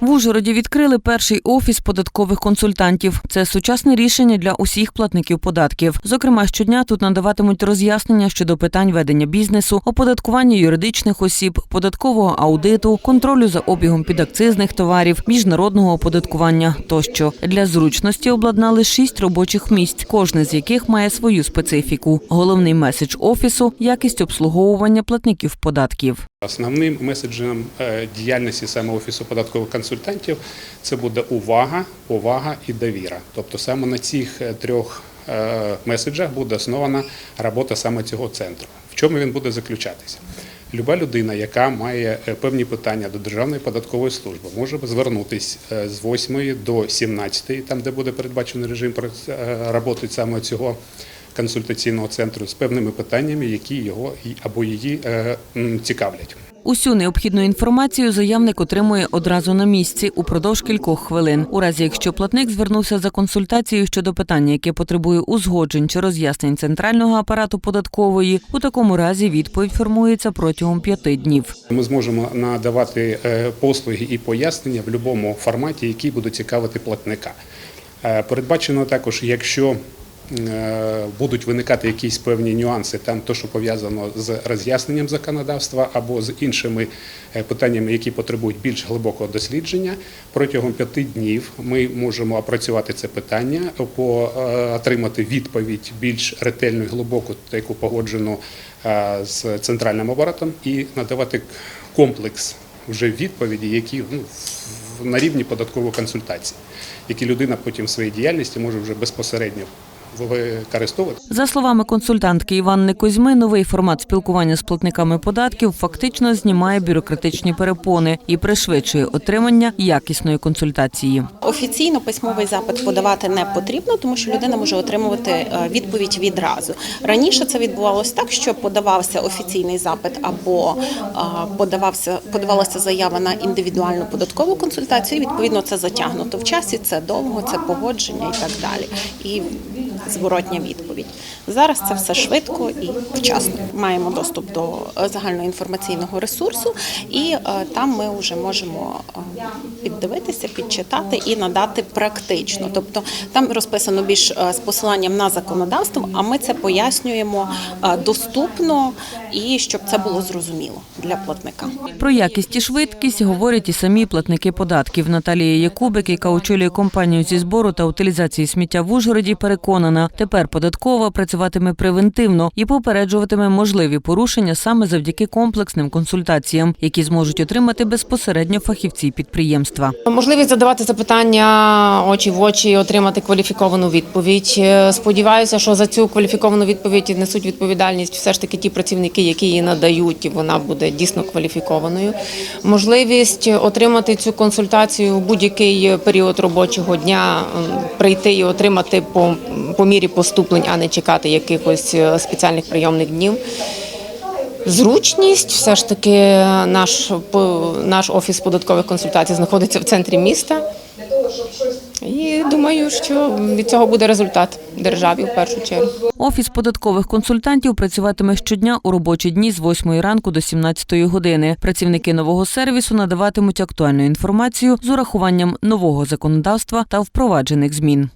В Ужгороді відкрили перший офіс податкових консультантів. Це сучасне рішення для усіх платників податків. Зокрема, щодня тут надаватимуть роз'яснення щодо питань ведення бізнесу, оподаткування юридичних осіб, податкового аудиту, контролю за обігом підакцизних товарів, міжнародного оподаткування тощо. Для зручності обладнали шість робочих місць, кожне з яких має свою специфіку. Головний меседж офісу якість обслуговування платників податків. Основним меседжем е, діяльності саме офісу податкових консультантів це буде увага, повага і довіра. Тобто саме на цих е, трьох е, меседжах буде основана робота саме цього центру. В чому він буде заключатися? Люба людина, яка має е, певні питання до Державної податкової служби, може звернутися е, з 8 до 17, там де буде передбачений режим е, роботи саме цього консультаційного центру з певними питаннями, які його або її цікавлять. Усю необхідну інформацію заявник отримує одразу на місці упродовж кількох хвилин. У разі, якщо платник звернувся за консультацією щодо питання, яке потребує узгоджень чи роз'яснень центрального апарату податкової, у такому разі відповідь формується протягом п'яти днів. Ми зможемо надавати е, послуги і пояснення в будь-якому форматі, які будуть цікавити платника. Е, Передбачено також, якщо будуть виникати якісь певні нюанси, там то, що пов'язано з роз'ясненням законодавства або з іншими е, питаннями, які потребують більш глибокого дослідження, протягом п'яти днів ми можемо опрацювати це питання, е, отримати відповідь більш ретельну і глибоку, таку погоджену е, з центральним апаратом, і надавати комплекс вже відповіді, які ну, на рівні податкової консультації, які людина потім в своїй діяльності може вже безпосередньо використовувати. За словами консультантки Іванни Козьми, новий формат спілкування з платниками податків фактично знімає бюрократичні перепони і пришвидшує отримання якісної консультації. Офіційно письмовий запит подавати не потрібно, тому що людина може отримувати е, відповідь відразу. Раніше це відбувалося так, що подавався офіційний запит або подавався подавалася заява на індивідуальну податкову консультацію. і, Відповідно, це затягнуто в часі, це довго, це погодження і так далі. І зворотня відповідь. Зараз це все швидко і вчасно. Маємо доступ до е, загальноінформаційного ресурсу, і е, там ми вже можемо е, піддивитися, підчитати і надати практично. Тобто там розписано більш з посиланням на законодавство, а ми це пояснюємо доступно і щоб це було зрозуміло для платника. Про якість і швидкість говорять і самі платники податків. Наталія Якубик, яка очолює компанію зі збору та утилізації сміття в Ужгороді, переконана, тепер податкова працюватиме превентивно і попереджуватиме можливі порушення саме завдяки комплексним консультаціям, які зможуть отримати безпосередньо фахівці підприємства. Можливість задавати запитання очі в очі, отримати кваліфіковану відповідь. Е, Сподіваюся, що за цю кваліфіковану відповідь несуть відповідальність все ж таки ті працівники, які її надають, і вона буде дійсно кваліфікованою. Можливість отримати цю консультацію у будь-який період робочого дня, прийти і отримати по, по мірі поступлень, а не чекати якихось е, спеціальних прийомних днів. Зручність, все ж таки, наш наш офіс податкових консультацій знаходиться в центрі міста. І думаю, що від цього буде результат державі в першу чергу. Офіс податкових консультантів працюватиме щодня у робочі дні з 8 ранку до 17 години. Працівники нового сервісу надаватимуть актуальну інформацію з урахуванням нового законодавства та впроваджених змін.